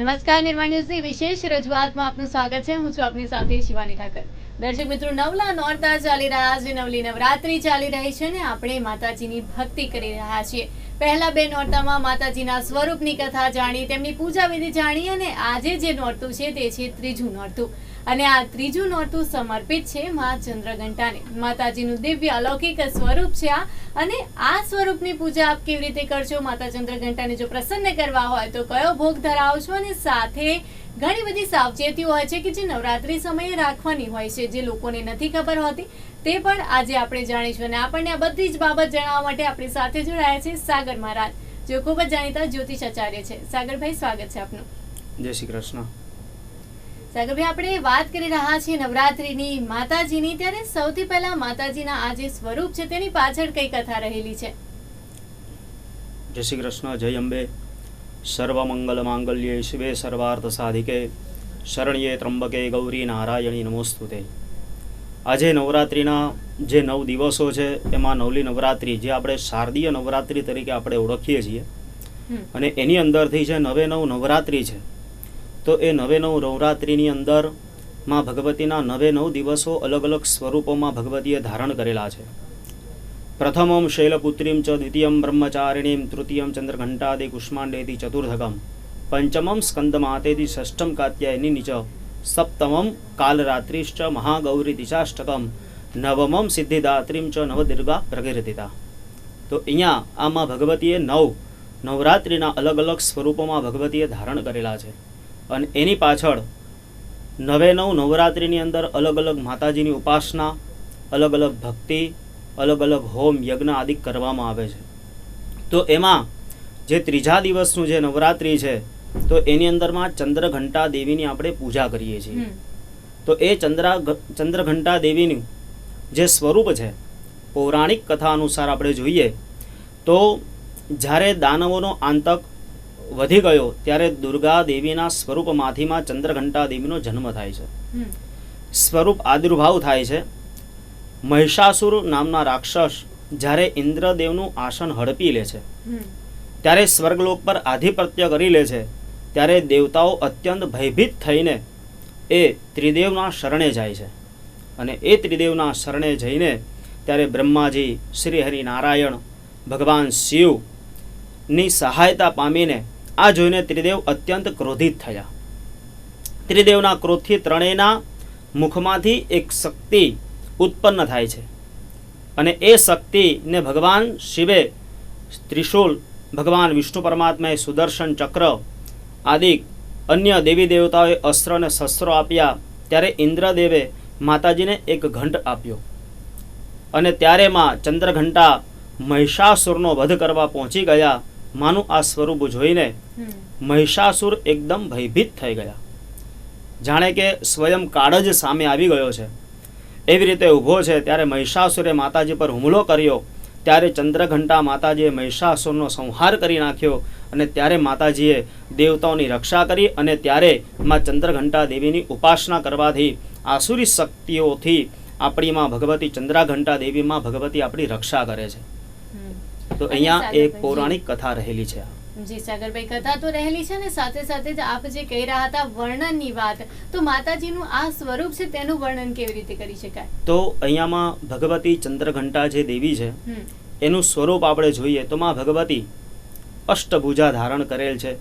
નમસ્કાર, નિર્માણ ન્યૂઝની વિશેષ રજૂઆતમાં આપનું સ્વાગત છે. હું છું આપની સાથે શિવાની ઠાકર. દર્શક મિત્રો, નવલા નોરતા ચાલી રહ્યા છે. નવલી નવરાત્રી ચાલી રહી છે ને આપણે માતાજીની ભક્તિ કરી રહ્યા છીએ. પહેલા બે નોરતામાં માતાજીના સ્વરૂપની કથા જાણી, તેમની પૂજા વિધિ જાણી અને આજે જે નોરતું છે તે છે ત્રીજું નોરતું. અને આ ત્રીજું નોરતું સમર્પિત છે મા ચંદ્રઘંટાને. માતાજીનું દિવ્ય અલૌકિક સ્વરૂપ છે આ. અને આ સ્વરૂપની પૂજા આપ કેવી રીતે કરશો માતા ચંદ્રઘંટાને જો પ્રસન્ન કરવા હોય તો કયો ભોગ ધરાવશો અને સાથે ઘણી બધી સાવચેતીઓ હોય છે કે જે નવરાત્રી સમયે રાખવાની હોય છે, જે લોકોને નથી ખબર હોતી. તે પણ આજે આપણે જાણીશું અને આપણને આ બધી જ બાબત જણાવવા માટે આપણી સાથે જોડાયા છે સાગર મહારાજ જે ખૂબ જ જાણીતા જ્યોતિષ આચાર્ય છે. સાગરભાઈ સ્વાગત છે આપનું. જય શ્રી કૃષ્ણ. સાગરભાઈ આપણે વાત કરી રહ્યા છીએ નવરાત્રીની માતાજીની. ત્યારે સૌથી પહેલા માતાજીના આ જે સ્વરૂપ છે તેની પાછળ કઈ કથા રહેલી છે? જય શ્રી કૃષ્ણ જય અંબે. સર્વમંગલ માંગલ્યે શિવે સર્વાર્થ સાધિકે શરણ્યે ત્રંબકે ગૌરી નારાયણી નમોસ્તુતે. આજે નવરાત્રિના જે નવ દિવસો છે એમાં નવલી નવરાત્રિ જે આપણે શારદીય નવરાત્રિ તરીકે આપણે ઓળખીએ છીએ. અને એની અંદરથી જે નવે નવ નવરાત્રિ છે તો એ નવે નવ નવરાત્રિની અંદરમાં ભગવતીના નવે નવ દિવસો અલગ અલગ સ્વરૂપોમાં ભગવતીએ ધારણ કરેલા છે. પ્રથમમ શૈલપુત્રીમ ચ દ્વિતીયમ બ્રહ્મચારિણીમ તૃતીયમ ચંદ્રઘંટાદિ કુષ્માંડેતિ ચતુર્થકમ પંચમમ સ્કંદમાતેતિ ષષ્ઠમ કાત્યાયની ચ સપ્તમમ કાલરાત્રિશ્ચ મહાગૌરી દિશાષ્ટકમ નવમમ સિદ્ધિદાત્રીમ ચ નવદુર્ગા પ્રકીર્તિતા તો અહીંયા આમાં ભગવતીએ નવ નવરાત્રિના અલગ અલગ સ્વરૂપોમાં ભગવતીએ ધારણ કરેલા છે અને એની પાછળ નવે નવ નવરાત્રિની અંદર અલગ અલગ માતાજીની ઉપાસના અલગ અલગ ભક્તિ અલગ અલગ હોમ યજ્ઞ આદિ કરવામાં આવે છે તો એમાં જે ત્રીજા દિવસનું જે નવરાત્રિ છે તો એની અંદરમાં ચંદ્રઘંટા દેવીની આપણે પૂજા કરીએ છીએ. તો એ ચંદ્રા ચંદ્રઘંટા દેવીનું જે સ્વરૂપ છે પૌરાણિક કથા અનુસાર આપણે જોઈએ તો જ્યારે દાનવોનો આંતક વધી ગયો ત્યારે દુર્ગા દેવીના સ્વરૂપમાંથીમાં ચંદ્રઘંટા દેવીનો જન્મ થાય છે. સ્વરૂપ આદુર્ભાવ થાય છે. મહિષાસુર નામના રાક્ષસ જ્યારે ઇન્દ્રદેવનું આસન હડપી લે છે ત્યારે સ્વર્ગલોક પર આધિપત્ય કરી લે છે ત્યારે દેવતાઓ અત્યંત ભયભીત થઈને એ ત્રિદેવના શરણે જાય છે. અને એ ત્રિદેવના શરણે જઈને ત્યારે બ્રહ્માજી શ્રી હરિનારાયણ ભગવાન શિવની સહાયતા પામીને આ જોઈને ત્રિદેવ અત્યંત ક્રોધિત થયા. ત્રિદેવના ક્રોધથી ત્રણેયના મુખમાંથી એક શક્તિ ઉત્પન્ન થાય છે. અને એ શક્તિને ભગવાન શિવે ત્રિશૂલ ભગવાન વિષ્ણુ પરમાત્માએ સુદર્શન ચક્ર આદિ અન્ય દેવી દેવતાઓએ અસ્ત્ર અને શસ્ત્રો આપ્યા. ત્યારે ઇન્દ્રદેવે માતાજીને એક ઘંટ આપ્યો. અને ત્યારે માં ચંદ્રઘંટા મહિષાસુરનો વધ કરવા પહોંચી ગયા. માનું આ સ્વરૂપ જોઈને મહિષાસુર એકદમ ભયભીત થઈ ગયા. જાણે કે સ્વયં કાળ જ સામે આવી ગયો છે. એવી રીતે ઊભો છે ત્યારે મહિષાસુરે માતાજી પર હુમલો કર્યો. ત્યારે ચંદ્રઘંટા માતાજીએ મહિષાસુરનો સંહાર કરી નાખ્યો અને ત્યારે માતાજીએ દેવતાઓની રક્ષા કરી અને ત્યારે માં ચંદ્રઘંટા દેવીની ઉપાસના કરવાથી આસુરી શક્તિઓથી આપણીમાં ભગવતી ચંદ્રાઘંટા દેવીમાં ભગવતી આપણી રક્ષા કરે છે. તો અહીંયા એક પૌરાણિક કથા રહેલી છે. જી સાગરભાઈ કથા તો રહેલી છે ને સાથે સાથે જ આપ જે કહી રહ્યા હતા વર્ણનની વાત તો માતાજીનું આ સ્વરૂપ છે તેનું વર્ણન કેવી રીતે કરી શકાય? તો અહીંયામાં ભગવતી ચંદ્રઘંટા જે દેવી છે એનું સ્વરૂપ આપણે જોઈએ તો માં ભગવતી અષ્ટભુજા ધારણ કરેલ છે.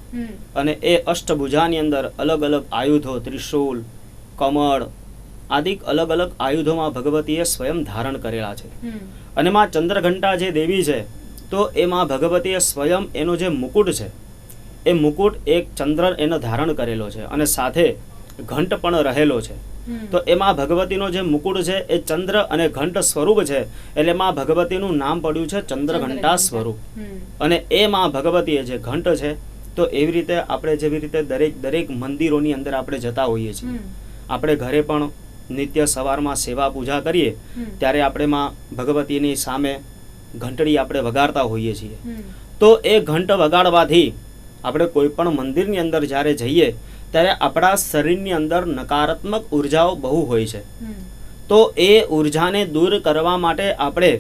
અને એ અષ્ટભુજાની અંદર અલગ અલગ આયુધો ત્રિશૂલ કમળ આદિ અલગ અલગ આયુધોમાં ભગવતીએ સ્વયં ધારણ કરેલા છે. અને માં ચંદ્રઘંટા જે દેવી છે તો એમાં ભગવતીએ સ્વયં એનો જે મુકુટ છે એ મુકુટ એક ચંદ્ર એનો ધારણ કરેલો છે અને સાથે ઘંટ પણ રહેલો છે. તો એમાં ભગવતીનો જે મુકુટ છે એ ચંદ્ર અને ઘંટ સ્વરૂપ છે એટલે મા ભગવતીનું નામ પડ્યું છે ચંદ્રઘંટા સ્વરૂપ. અને અને એમાં ભગવતીએ જે ઘંટ છે તો એવી રીતે આપણે જેવી રીતે દરેક દરેક મંદિરોની અંદર આપણે જતા હોઈએ છીએ. આપણે ઘરે પણ નિત્ય સવારમાં સેવા પૂજા કરીએ ત્યારે આપણે માં ભગવતીની સામે ઘંટડી આપણે વગાડતા હોઈએ છીએ. તો એ ઘંટ વગાડવાથી આપણે કોઈ પણ મંદિરની અંદર જ્યારે જઈએ ત્યારે આપણા શરીરની અંદર નકારાત્મક ઉર્જાઓ બહુ હોય છે. તો એ ઉર્જાને દૂર કરવા માટે આપણે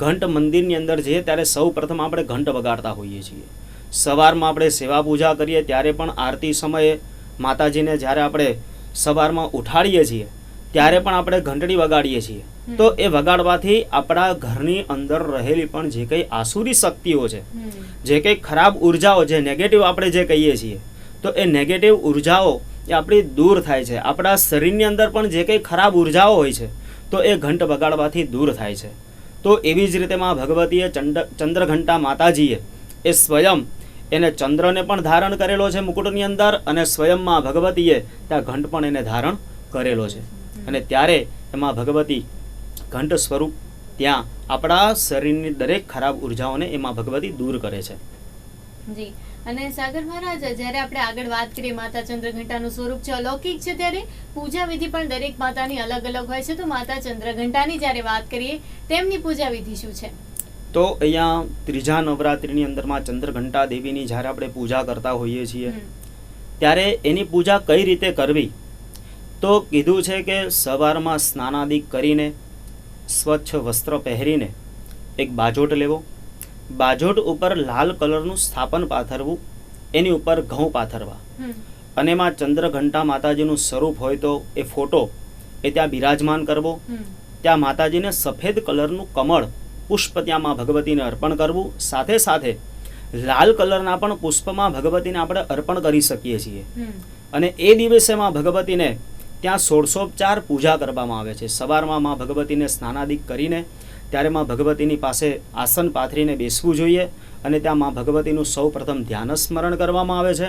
ઘંટ મંદિરની અંદર જઈએ ત્યારે સૌ પ્રથમ આપણે ઘંટ વગાડતા હોઈએ છીએ. સવારમાં આપણે સેવા પૂજા કરીએ ત્યારે પણ આરતી સમયે માતાજીને જ્યારે આપણે સવારમાં ઉઠાડીએ છીએ ત્યારે પણ આપણે ઘંટડી વગાડીએ છીએ. તો એ વગાડવાથી આપણા ઘરની અંદર રહેલી પણ જે કંઈ આસુરી શક્તિઓ છે જે કંઈ ખરાબ ઉર્જાઓ જે નેગેટિવ આપણે જે કહીએ છીએ તો એ નેગેટિવ ઉર્જાઓ એ આપણી દૂર થાય છે. આપણા શરીરની અંદર પણ જે કંઈ ખરાબ ઉર્જાઓ હોય છે તો એ ઘંટ વગાડવાથી દૂર થાય છે. તો એવી જ રીતે માં ભગવતીએ ચંડ ચંદ્રઘંટા માતાજીએ એ સ્વયં એને ચંદ્રને પણ ધારણ કરેલો છે મુકુટની અંદર અને સ્વયંમાં ભગવતીએ ત્યાં ઘંટ પણ એને ધારણ કરેલો છે. અને ત્યારે એમાં ભગવતી ઘંટ સ્વરૂપ ત્યાં આપણા શરીરની દરેક ખરાબ ઉર્જાઓને એમાં ભગવતી દૂર કરે છે. જી. અને સાગર મહારાજ જ્યારે આપણે આગળ વાત કરીએ માતા ચંદ્રઘંટાનું સ્વરૂપ છે અલૌકિક છે ત્યારે પૂજા વિધિ પણ દરેક માતાની અલગ અલગ હોય છે. તો માતા ચંદ્રઘંટાની જ્યારે વાત કરીએ તેમની પૂજા વિધિ શું છે? તો અહીંયા ત્રીજા નવરાત્રિની અંદરમાં ચંદ્રઘંટા દેવીની જ્યારે આપણે પૂજા કરતા હોઈએ છીએ ત્યારે એની પૂજા કઈ રીતે કરવી? તો કીધું છે કે સવારમાં સ્નાનાદિક કરીને સ્વચ્છ વસ્ત્ર પહેરીને એક બાજોટ લેવો. બાજોટ ઉપર લાલ કલરનું સ્થાપન પાથરવું એની ઉપર ઘઉં પાથરવા. અને એમાં ચંદ્રઘંટા માતાજીનું સ્વરૂપ હોય તો એ ફોટો એ ત્યાં બિરાજમાન કરવો. ત્યાં માતાજીને સફેદ કલરનું કમળ પુષ્પ ત્યાં માં ભગવતીને અર્પણ કરવું. સાથે સાથે લાલ કલરના પણ પુષ્પમાં ભગવતીને આપણે અર્પણ કરી શકીએ છીએ. અને એ દિવસે માં ભગવતીને ત્યાં સોળસોપચાર પૂજા કરવામાં આવે છે. સવારમાં માં ભગવતીને સ્નાનાદિક કરીને ત્યારે માં ભગવતીની પાસે આસન પાથરીને બેસવું જોઈએ અને ત્યાં માં ભગવતીનું સૌ પ્રથમ ધ્યાન સ્મરણ કરવામાં આવે છે.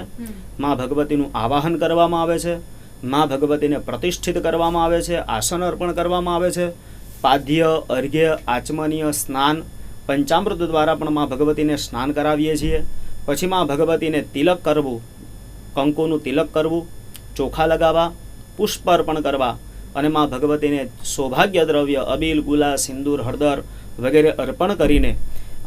મા ભગવતીનું આવાહન કરવામાં આવે છે. માં ભગવતીને પ્રતિષ્ઠિત કરવામાં આવે છે. આસન અર્પણ કરવામાં આવે છે. પાદ્ય અર્ઘ્ય આચમનીય સ્નાન પંચામૃત દ્વારા પણ માં ભગવતીને સ્નાન કરાવીએ છીએ. પછી માં ભગવતીને તિલક કરવું કંકુનું તિલક કરવું ચોખા લગાવવા પુષ્પ અર્પણ કરવા અને માં ભગવતીને સૌભાગ્ય દ્રવ્ય અબીલ ગુલા સિંદૂર, હળદર વગેરે અર્પણ કરીને,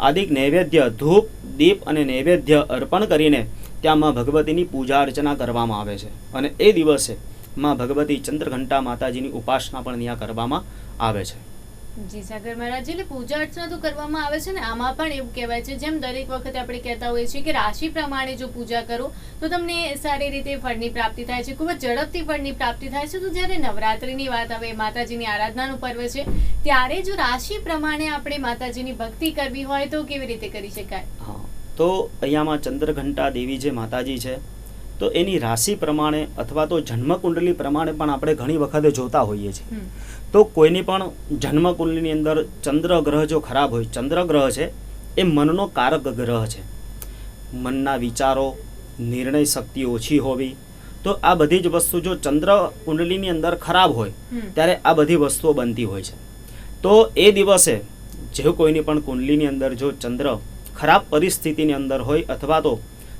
આદિક નૈવેદ્ય, ધૂપ, દીપ અને નૈવેદ્ય અર્પણ કરીને ત્યાં માં ભગવતીની પૂજા અર્ચના કરવામાં આવે છે. અને એ દિવસે માં ભગવતી ચંદ્રઘંટા માતાજીની ઉપાસના પણ ત્યાં કરવામાં આવે છે. જી સાગર મહારાજ એટલે પૂજા અર્ચના તો કરવામાં આવે છે ને, આમાં પણ એવું કહેવાય છે, જેમ દરેક વખતે આપણે કહેતા હોઈએ છીએ કે રાશિ પ્રમાણે જો પૂજા કરો, તો તમને સારી રીતે ફળની પ્રાપ્તિ થાય છે, ખૂબ જ ઝડપથી ફળની પ્રાપ્તિ થાય છે. તો જ્યારે નવરાત્રિની વાત આવે માતાજીની આરાધનાનું પર્વ છે, ત્યારે જો રાશિ પ્રમાણે આપણે માતાજીની ભક્તિ કરવી હોય તો કેવી રીતે કરી શકાય? તો અહીંયામાં ચંદ્રઘંટા દેવી જે માતાજી છે તો એની રાશિ પ્રમાણે અથવા તો જન્મકુંડલી પ્રમાણે પણ આપણે ઘણી વખતે જોતા હોઈએ છીએ. તો કોઈની પણ જન્મકુંડલીની અંદર ચંદ્ર ગ્રહ જો ખરાબ હોય ચંદ્ર ગ્રહ છે એ મનનો કારક ગ્રહ છે. મનના વિચારો નિર્ણય શક્તિ ઓછી હોવી તો આ બધી જ વસ્તુ જો ચંદ્ર કુંડલીની અંદર ખરાબ હોય ત્યારે આ બધી વસ્તુઓ બનતી હોય છે. તો એ દિવસે જે કોઈની પણ કુંડલીની અંદર જો ચંદ્ર ખરાબ પરિસ્થિતિની અંદર હોય અથવા તો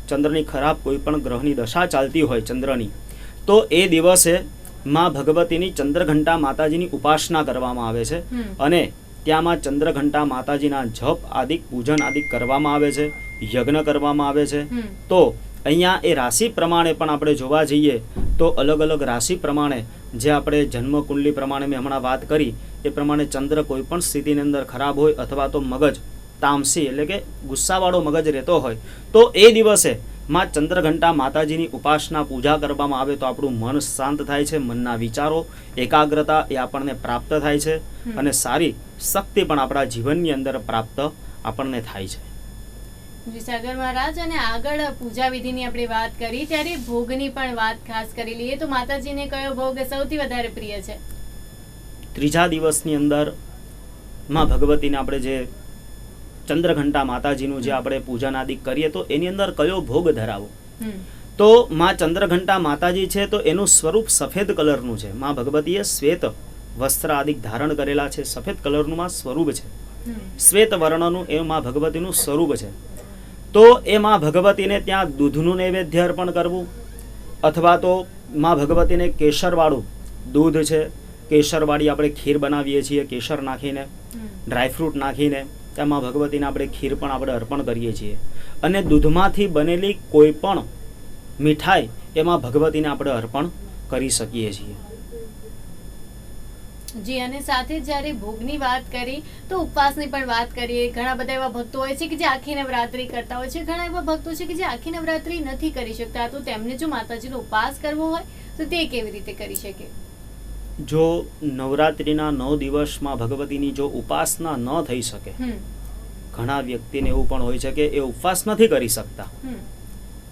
ચંદ્રની ખરાબ કોઈ પણ ગ્રહની દશા ચાલતી હોય ચંદ્રની તો એ દિવસે માં ભગવતીની ચંદ્રઘંટા માતાજીની ઉપાસના કરવામાં આવે છે અને ત્યાંમાં ચંદ્રઘંટા માતાજીના જપ આદિક પૂજન આદિક કરવામાં આવે છે યજ્ઞ કરવામાં આવે છે. તો અહીંયા એ રાશિ પ્રમાણે પણ આપણે જોવા જઈએ તો અલગ અલગ રાશિ પ્રમાણે જે આપણે જન્મકુંડલી પ્રમાણે મેં હમણાં વાત કરી એ પ્રમાણે ચંદ્ર કોઈ પણ સ્થિતિની અંદર ખરાબ હોય અથવા તો મગજ તામસી એટલે કે ગુસ્સાવાળો મગજ રહેતો હોય તો એ દિવસે માં ચંદ્રઘંટા માતાજીની ઉપાસના પૂજા કરવામાં આવે તો આપણું મન શાંત થાય છે મનના વિચારો એકાગ્રતા એ આપણને પ્રાપ્ત થાય છે અને સારી શક્તિ પણ આપણા જીવનની અંદર પ્રાપ્ત આપણને થાય છે. સાગર મહારાજ અને આગળ પૂજા વિધિની આપણે વાત કરી ત્યારે ભોગની પણ વાત ખાસ કરી લઈએ તો માતાજીને કયો ભોગ સૌથી વધારે પ્રિય છે? ત્રીજા દિવસની અંદરમાં ભગવતીને આપણે જે ચંદ્રઘંટા માતાજીનું જે આપણે પૂજન આદિ કરીએ તો એની અંદર કયો ભોગ ધરાવો? તો માં ચંદ્રઘંટા માતાજી છે તો એનું સ્વરૂપ સફેદ કલરનું છે. માં ભગવતીએ શ્વેત વસ્ત્ર આદિક ધારણ કરેલા છે. સફેદ કલરનું માં સ્વરૂપ છે. શ્વેત વર્ણનું એ માં ભગવતીનું સ્વરૂપ છે. તો એ માં ભગવતીને ત્યાં દૂધનું નૈવેદ્ય અર્પણ કરવું અથવા તો માં ભગવતીને કેસરવાળું દૂધ છે. કેસરવાળી આપણે ખીર બનાવીએ છીએ કેસર નાખીને ડ્રાયફ્રૂટ નાખીને તેમાં ભગવતીને આપણે ખીર પણ આપણે અર્પણ કરીએ છીએ. અને દૂધમાંથી બનેલી કોઈ પણ મીઠાઈ એમાં ભગવતીને આપણે અર્પણ કરી શકીએ છીએ. જી, અને સાથે જ્યારે ભોગની વાત કરી, તો ઉપવાસની પણ વાત કરીએ. ઘણા બધા એવા ભક્તો હોય છે કે જે આખી નવરાત્રી કરતા હોય છે. ઘણા એવા ભક્તો છે કે જે આખી નવરાત્રી નથી કરી શકતા. તો તેમને જો માતાજીનો ઉપવાસ કરવો હોય, તો તે કેવી રીતે કરી શકે? જો નવરાત્રિના નવ દિવસમાં ભગવતીની જો ઉપાસના ન થઈ શકે ઘણા વ્યક્તિને એવું પણ હોય છે કે એ ઉપવાસ નથી કરી શકતા.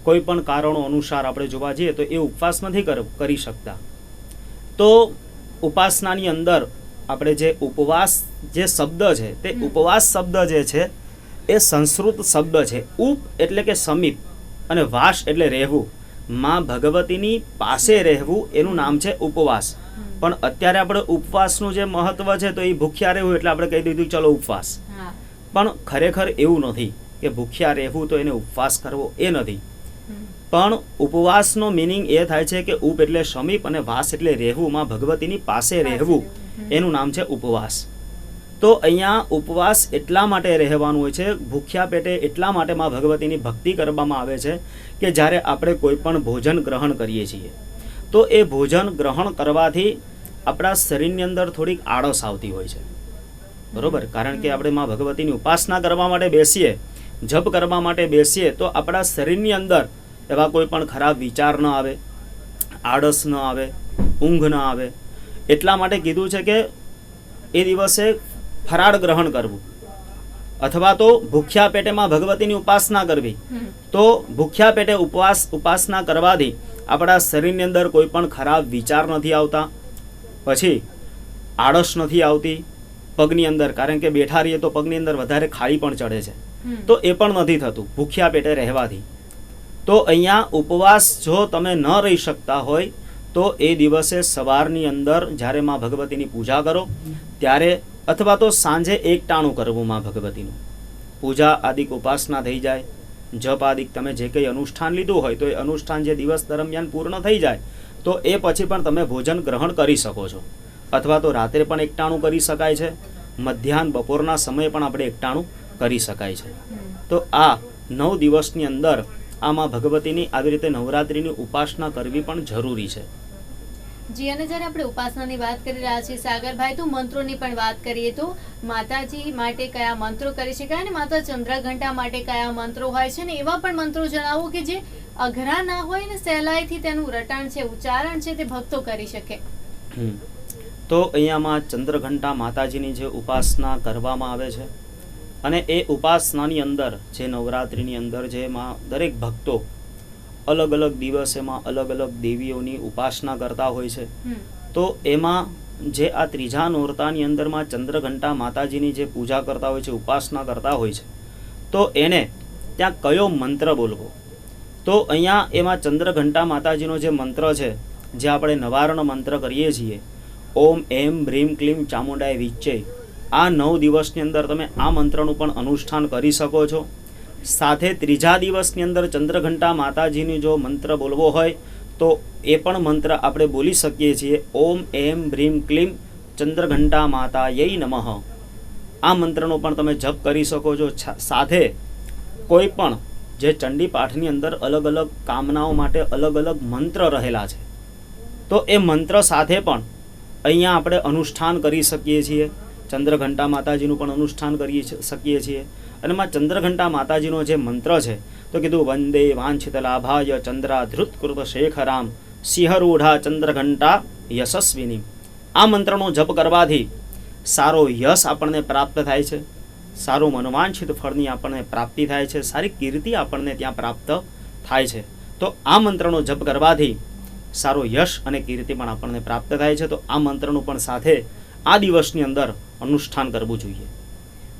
કોઈ પણ કારણો અનુસાર આપણે જોવા જઈએ તો એ ઉપવાસ નથી કર- શકતા. તો ઉપાસનાની અંદર આપણે જે ઉપવાસ જે શબ્દ છે તે ઉપવાસ શબ્દ જે છે એ સંસ્કૃત શબ્દ છે. ઉપ એટલે કે સમીપ અને વાસ એટલે રહેવું. માં ભગવતીની પાસે રહેવું એનું નામ છે ઉપવાસ. પણ અત્યારે આપણે ઉપવાસનું જે મહત્વ છે તો એ ભૂખ્યા રહેવું એટલે આપણે કહી દીધું ચલો ઉપવાસ. પણ ખરેખર એવું નથી કે ભૂખ્યા રહેવું તો એને ઉપવાસ કરવો એ નથી. પણ ઉપવાસનો મિનિંગ એ થાય છે કે ઉપ એટલે સમીપ અને વાસ એટલે રહેવું માં ભગવતીની પાસે રહેવું. એનું નામ છે ઉપવાસ. તો અહીંયા ઉપવાસ એટલા માટે રહેવાનું હોય છે, ભૂખ્યા પેટે એટલા માટે માં ભગવતીની ભક્તિ કરવામાં આવે છે કે જ્યારે આપણે કોઈ પણ ભોજન ગ્રહણ કરીએ છીએ. તો એ ભોજન ગ્રહણ કરવાથી આપણા શરીરની અંદર થોડીક આળસ આવતી હોય છે. બરોબર? કારણ કે આપણે માં ભગવતીની ઉપાસના કરવા માટે બેસીએ, જપ કરવા માટે બેસીએ, તો આપણા શરીરની અંદર એવા કોઈ પણ ખરાબ વિચાર ન આવે, આળસ ન આવે, ઊંઘ ન આવે. એટલા માટે કીધું છે કે એ દિવસે ફરાળ ગ્રહણ કરવું. અથવા તો ભૂખ્યા પેટેમાં ભગવતીની ઉપાસના કરવી. તો ભૂખ્યા પેટે ઉપવાસ ઉપાસના કરવાથી આપણા શરીરની અંદર કોઈ પણ ખરાબ વિચાર નથી આવતા. પછી આળસ નથી આવતી પગની અંદર. કારણ કે બેઠા રહીએ તો પગની અંદર વધારે ખાળી પણ ચડે છે. તો એ પણ નથી થતું ભૂખ્યા પેટે રહેવાથી. તો અહીંયા ઉપવાસ જો તમે ન રહી શકતા હોય તો એ દિવસે સવારની અંદર જ્યારે માં ભગવતીની પૂજા કરો ત્યારે અથવા તો સાંજે એક ટાણું કરવું માં ભગવતીનું. પૂજા આદિક ઉપાસના થઈ જાય, જપ આદિક તમે જે કંઈ અનુષ્ઠાન લીધું હોય તો એ અનુષ્ઠાન જે દિવસ દરમિયાન પૂર્ણ થઈ જાય, તો એ પછી પણ તમે ભોજન ગ્રહણ કરી શકો છો. અથવા તો રાત્રે પણ એકટાણું કરી શકાય છે, મધ્યાહન બપોરના સમયે પણ આપણે એકટાણું કરી શકાય છે. તો આ નવ દિવસની અંદર આમાં ભગવતીની આવી રીતે નવરાત્રિની ઉપાસના કરવી પણ જરૂરી છે. જી, અને જ્યારે આપણે ઉપાસનાની વાત કરી રહ્યા છીએ, સાગરભાઈ, તો મંત્રોની પણ વાત કરીએ તો માતાજી માટે કયા મંત્રો કરી શકાય અને માતા ચંદ્રઘંટા માટે કયા મંત્રો હોય છે? ને એવા પણ મંત્રો જણાવો કે જે અઘરા ના હોય ને સહેલાઈથી તેનું રટણ છે, ઉચ્ચારણ છે, તે ભક્તો કરી શકે. તો અહીંયામાં ચંદ્રઘંટા માતાજીની જે ઉપાસના કરવામાં આવે છે અને એ ઉપાસનાની અંદર, જે નવરાત્રિની અંદર જેમાં દરેક ભક્તો અલગ અલગ દિવસેમાં અલગ અલગ દેવીઓની ઉપાસના કરતા હોય છે. તો એમાં જે આ ત્રીજા નોરતાની અંદરમાં ચંદ્રઘંટા માતાજીની જે પૂજા કરતા હોય છે ઉપાસના કરતા હોય છે તો એને ત્યાં કયો મંત્ર બોલવો? તો અહીંયા એમાં ચંદ્રઘંટા માતાજીનો જે મંત્ર છે જે આપણે નવારણ મંત્ર કરીએ છીએ ઓમ એમ બ્રીમ ક્લીમ ચામુંડાય વિચ્ચે આ નવ દિવસની અંદર તમે આ મંત્રનું પણ અનુષ્ઠાન કરી શકો છો. સાથે ત્રીજા દિવસની અંદર ચંદ્રઘંટા માતાજીની જો મંત્ર બોલવો હોય, તો એ પણ મંત્ર આપણે બોલી શકીએ છીએ, ઓમ એમ બ્રીમ ક્લીમ ચંદ્રઘંટા માતા યય નમઃ. આ મંત્રનો પણ તમે જપ કરી શકો છો. સાથે કોઈ પણ જે ચંડી પાઠની અંદર અલગ અલગ કામનાઓ માટે અલગ અલગ મંત્ર રહેલા છે, તો એ મંત્ર સાથે પણ અહીંયા આપણે અનુષ્ઠાન કરી શકીએ છીએ. ચંદ્રઘંટા માતાજીનું પણ અનુષ્ઠાન કરી શકીએ છીએ. અને માં ચંદ્રઘંટા માતાજીનો જે મંત્ર છે, તો કીધું, વંદે વાંછિત લાભાય ચંદ્રા ધૃતકૃત શેખરામ, સિંહરૂઢા ચંદ્રઘંટા યશસ્વિની. આ મંત્રનો જપ કરવાથી સારો યશ આપણને પ્રાપ્ત થાય છે, સારું મનોવાંછિત ફળની આપણને પ્રાપ્તિ થાય છે, સારી કીર્તિ આપણને ત્યાં પ્રાપ્ત થાય છે. તો આ મંત્રનો જપ કરવાથી સારો યશ અને કીર્તિ પણ આપણને પ્રાપ્ત થાય છે. તો આ મંત્રનું પણ સાથે આ દિવસની અંદર અનુષ્ઠાન કરવું જોઈએ.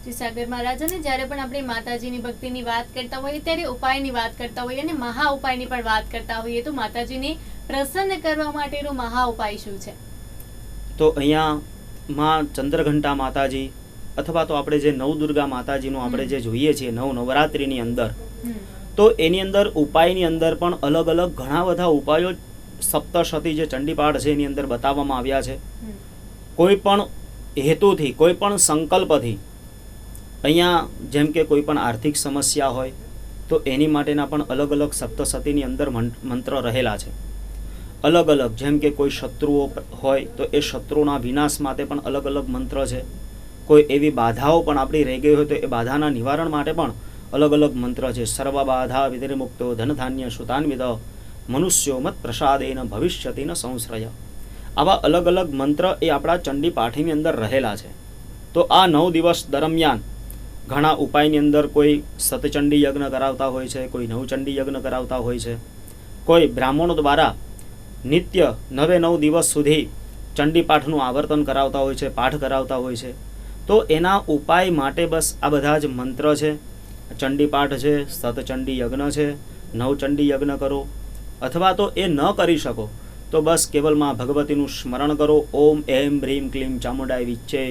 શ્રી સાગર મહારાજ જ્યારે પણ આપણે માતાજીની ભક્તિની વાત કરતા હોઈએ ત્યારે ઉપાયની વાત કરતા હોઈએ અને મહા ઉપાયની પણ વાત કરતા હોઈએ તો માતાજીને પ્રસન્ન કરવા માટેનો મહા ઉપાય શું છે? તો અહીંયા માં ચંદ્રઘંટા માતાજી અથવા તો આપણે જે નવદુર્ગા માતાજીનું આપણે જે જોઈએ છીએ નવ નવરાત્રિની અંદર તો એની અંદર ઉપાયની અંદર પણ અલગ અલગ ઘણા બધા ઉપાયો સપ્તશતી જે ચંડીપાઠ છે એની અંદર બતાવવામાં આવ્યા છે. કોઈ પણ હેતુથી કોઈ પણ સંકલ્પથી અહીંયા જેમ કે કોઈ પણ આર્થિક સમસ્યા હોય, તો એની માટેના પણ અલગ અલગ સપ્તસતીની અંદર મંત્ર રહેલા છે. અલગ અલગ જેમ કે કોઈ શત્રુઓ હોય, તો એ શત્રુના વિનાશ માટે પણ અલગ અલગ મંત્ર છે. કોઈ એવી બાધાઓ પણ આપણી રહી ગઈ હોય, તો એ બાધાના નિવારણ માટે પણ અલગ અલગ મંત્ર છે. સર્વ બાધા વિધિર્મુક્તો ધનધાન્ય સુતાન્વિત મનુષ્યો મત પ્રસાદેન ભવિષ્યતિન સંશ્રય. આવા અલગ અલગ મંત્ર એ આપણા ચંડી પાઠીની અંદર રહેલા છે. તો આ નવ દિવસ દરમિયાન ઘણા ઉપાયની અંદર કોઈ સતચંડી યજ્ઞ કરાવતા હોય છે, કોઈ નવચંડી યજ્ઞ કરાવતા હોય છે. કોઈ બ્રાહ્મણો દ્વારા નિત્ય નવે નવ દિવસ સુધી ચંડી પાઠનું આવર્તન કરાવતા હોય છે, પાઠ કરાવતા હોય છે. તો એના ઉપાય માટે બસ આ બધા જ મંત્ર છે. ચંડી પાઠ છે, સતચંડી યજ્ઞ છે, નવચંડી યજ્ઞ કરો. અથવા તો એ ન કરી શકો, તો બસ કેવલમાં ભગવતીનું સ્મરણ કરો. ઓમ, એમ હ્રીમ ક્લીમ, ચામુંડાય વિચ્ચય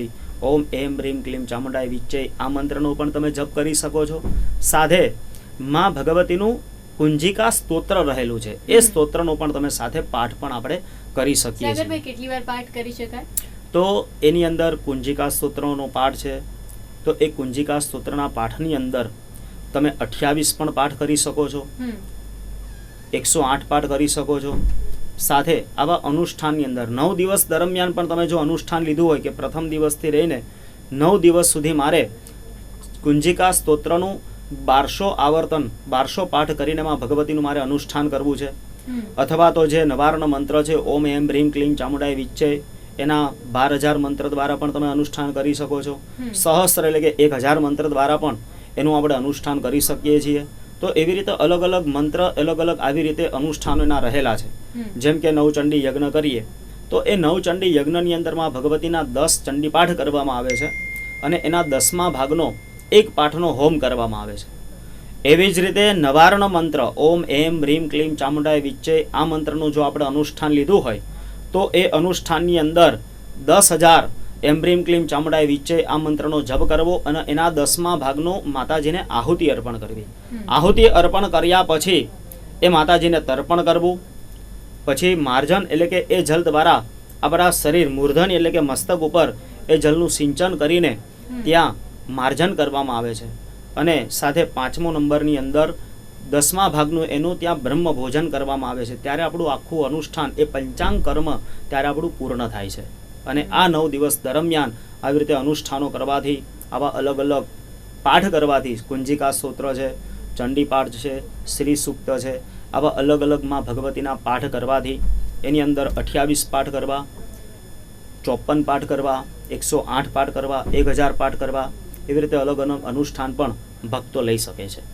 ઓમ એમ રીમ ક્લીમ ચામુંડાય વિચય આ મંત્રનો પણ તમે જપ કરી શકો છો. સાથે માં ભગવતીનું કુંજિકા સ્તોત્ર રહેલું છે. એ સ્તોત્રનો પણ તમે સાથે પાઠ પણ આપણે કરી શકીએ છીએ. કેટલી વાર પાઠ કરી શકાય? તો એની અંદર કુંજિકા સ્તોત્રનો પાઠ છે. તો એ કુંજિકા સ્તોત્રના પાઠની અંદર તમે અઠ્યાવીસ પણ પાઠ કરી શકો છો. એકસો આઠ પાઠ કરી શકો છો. સાથે આવા અનુષ્ઠાનની અંદર. નવ દિવસ દરમિયાન પણ તમે જો અનુષ્ઠાન લીધું હોય કે પ્રથમ દિવસથી રહીને નવ દિવસ સુધી મારે કુંજિકા સ્તોત્રનું બારસો આવર્તન બારસો પાઠ કરીને માં ભગવતીનું મારે અનુષ્ઠાન કરવું છે. અથવા તો જે નવાર્ણ મંત્ર છે ઓમ એમ હ્રીમ ક્લીમ ચામુડાઈ વિચ્ચય એના બાર હજાર મંત્ર દ્વારા પણ તમે અનુષ્ઠાન કરી શકો છો. સહસ્ર સહસ્ત્ર એટલે કે એક હજાર મંત્ર દ્વારા પણ એનું આપણે અનુષ્ઠાન કરી શકીએ છીએ. તો એવી રીતે અલગ અલગ મંત્ર અલગ અલગ આવી રીતે અનુષ્ઠાનો એના રહેલા છે. જેમ કે નવચંડી યજ્ઞ કરીએ તો એ નવચંડી યજ્ઞની અંદરમાં ભગવતીના દસ ચંડી પાઠ કરવામાં આવે છે અને એના દસમા ભાગનો એક પાઠનો હોમ કરવામાં આવે છે. એવી જ રીતે નવાર્ણ મંત્ર ઓમ એમ રીમ ક્લીમ ચામુંડાય વિચ્ચે આ મંત્રનું જો આપણે અનુષ્ઠાન લીધું હોય તો એ અનુષ્ઠાનની અંદર દસ હજાર એમ હ્રીમ ક્લીમ ચામડાએ વિચે આ મંત્રનો જપ કરવો અને એના દસમા ભાગનો માતાજીને આહુતિ અર્પણ કરવી. આહુતિ અર્પણ કર્યા પછી એ માતાજીને તર્પણ કરવું. પછી માર્જન એટલે કે એ જલ દ્વારા આપણા શરીર મૂર્ધન એટલે કે મસ્તક ઉપર એ જલનું સિંચન કરીને ત્યાં માર્જન કરવામાં આવે છે. અને સાથે પાંચમો નંબરની અંદર દસમા ભાગનું એનું ત્યાં બ્રહ્મ ભોજન કરવામાં આવે છે. ત્યારે આપણું આખું અનુષ્ઠાન એ પંચાંગ કર્મ ત્યારે આપણું પૂર્ણ થાય છે. અને આ નવ દિવસ દરમિયાન આવી રીતે અનુષ્ઠાનો કરવાથી, આવા અલગ અલગ પાઠ કરવાથી, કુંજિકા સ્તોત્ર છે ચંડી પાઠ છે, શ્રી સૂક્ત છે, આવા અલગ અલગમાં ભગવતીના પાઠ કરવાથી, એની અંદર અઠ્યાવીસ પાઠ કરવા, ચોપન પાઠ કરવા, એકસો આઠ પાઠ કરવા, એક હજાર પાઠ કરવા, એવી રીતે અલગ અલગ અનુષ્ઠાન પણ ભક્તો લઈ શકે છે.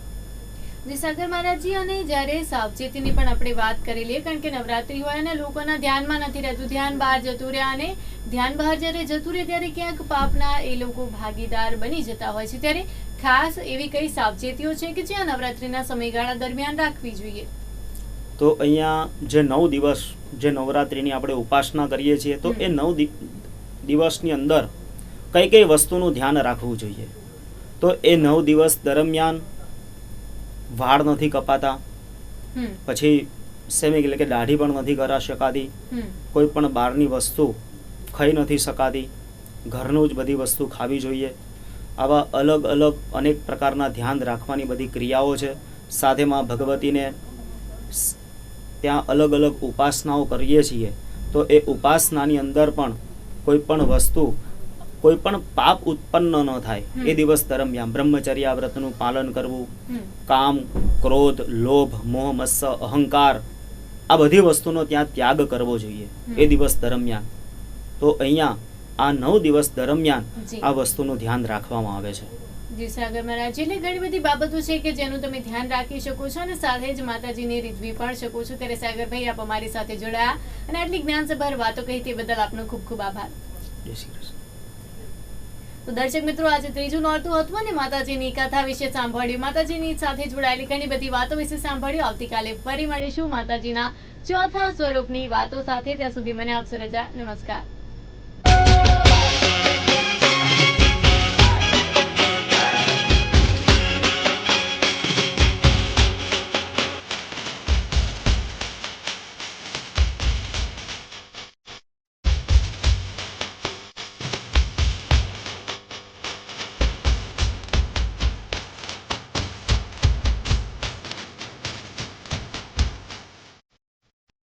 જી સાગર મહારાજજી અને જ્યારે સાવચેતીની પણ આપણે વાત કરી લઈએ કારણ કે નવરાત્રી હોય અને લોકોના ધ્યાનમાં નથી રહેતું. ધ્યાન બહાર જતું રહે અને ધ્યાન બહાર જ્યારે જતું રહે ત્યારે ક્યાંક પાપના એ લોકો ભાગીદાર બની જતા હોય છે. ત્યારે ખાસ એવી કઈ સાવચેતીઓ છે કે જે આ નવરાત્રીના સમયગાળા દરમિયાન રાખવી જોઈએ? તો અહીંયા જે નવ દિવસ જે નવરાત્રિની આપણે ઉપાસના કરીએ છીએ તો એ નવ દિવસની અંદર કઈ કઈ વસ્તુનું ધ્યાન રાખવું જોઈએ? તો એ નવ દિવસ દરમિયાન વાળ નથી કપાતા. પછી સેમ એટલે કે દાઢી પણ નથી કરા શકાતી. કોઈ પણ બહારની વસ્તુ ખાઈ નથી શકાતી. ઘરનું જ બધી વસ્તુ ખાવી જોઈએ. આવા અલગ અલગ અનેક પ્રકારના ધ્યાન રાખવાની બધી ક્રિયાઓ છે. સાથે માં ભગવતીને ત્યાં અલગ અલગ ઉપાસનાઓ કરીએ છીએ. તો એ ઉપાસનાની અંદર પણ કોઈ પણ વસ્તુ કોઈ પણ પાપ ઉત્પન્ન ન થાય એ દિવસ દરમિયાન બ્રહ્મચર્યા વ્રતનું પાલન કરવું કામ ક્રોધ લોભ મોહ મત્સ અહંકાર આ બધી વસ્તુનો ત્યાં ત્યાગ કરવો જોઈએ એ દિવસ દરમિયાન. તો અહીંયા આ નવ દિવસ દરમિયાન આ વસ્તુનું ધ્યાન રાખવામાં આવે છે. જી સાગર મહારાજ એટલે ઘણી બધી બાબતો છે કે જેનું તમે ધ્યાન રાખી શકો છો અને સાથે જ માતાજીને રીઝવી પણ શકો છો. ત્યારે સાગરભાઈ આપ અમારી સાથે જોડાયા અને આટલી જ્ઞાનસભર વાતો કહી તે બદલ આપનો ખૂબ ખૂબ આભાર. જય શ્રી તો દર્શક મિત્રો, આજે ત્રીજું નોરતું હતું અને માતાજીની કથા વિશે સાંભળ્યું. માતાજીની સાથે જોડાયેલી ઘણી બધી વાતો વિશે સાંભળ્યું. આવતીકાલે ફરી મળીશું માતાજીના ચોથા સ્વરૂપની વાતો સાથે. ત્યાં સુધી મને આપશો રજા. નમસ્કાર.